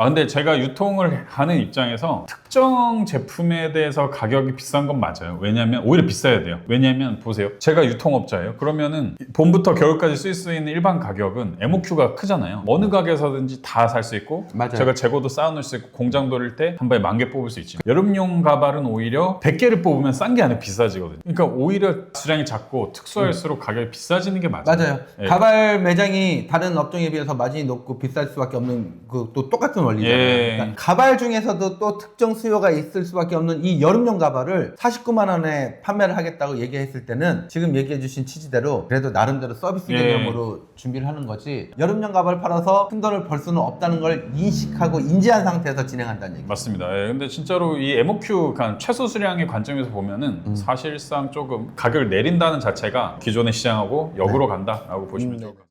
아 근데 제가 유통을 하는 입장에서 특정 제품에 대해서 가격이 비싼 건 맞아요. 왜냐면 오히려 비싸야 돼요. 왜냐면 보세요. 제가 유통업자예요. 그러면은 봄부터 겨울까지 쓸 수 있는 일반 가격은 MOQ가 크잖아요. 어느 가게에서든지 다 살 수 있고 맞아요. 제가 재고도 쌓아놓을 수 있고 공장 돌릴 때 한 번에 만 개 뽑을 수 있지. 여름용 가발은 오히려 100개를 뽑으면 싼 게 아니라 비싸지거든요. 그러니까 오히려 수량이 작고 특수할수록 가격이 비싸지는 게 맞아요. 맞아요. 예. 가발 매장이 다른 업종에 비해서 마진이 높고 비쌀 수밖에 없는 그 또 똑같은 원리잖아요. 예. 그러니까 가발 중에서도 또 특정 수요가 있을 수밖에 없는 이 여름용 가발을 49만 원에 판매를 하겠다고 얘기했을 때는 지금 얘기해주신 취지대로 그래도 나름대로 서비스 예. 개념으로 준비를 하는 거지 여름용 가발을 팔아서 큰 돈을 벌 수는 없다는 걸 인식하고 인지한 상태에서 진행한다는 얘기. 맞습니다. 예, 근데 진짜로 이 MOQ 간 최소 수량의 관점에서 보면은 음. 사실상 조금 가격을 내린다는 자체가 기존의 시장하고 역으로 간다라고 보시면 음, 좋을 것 같아요.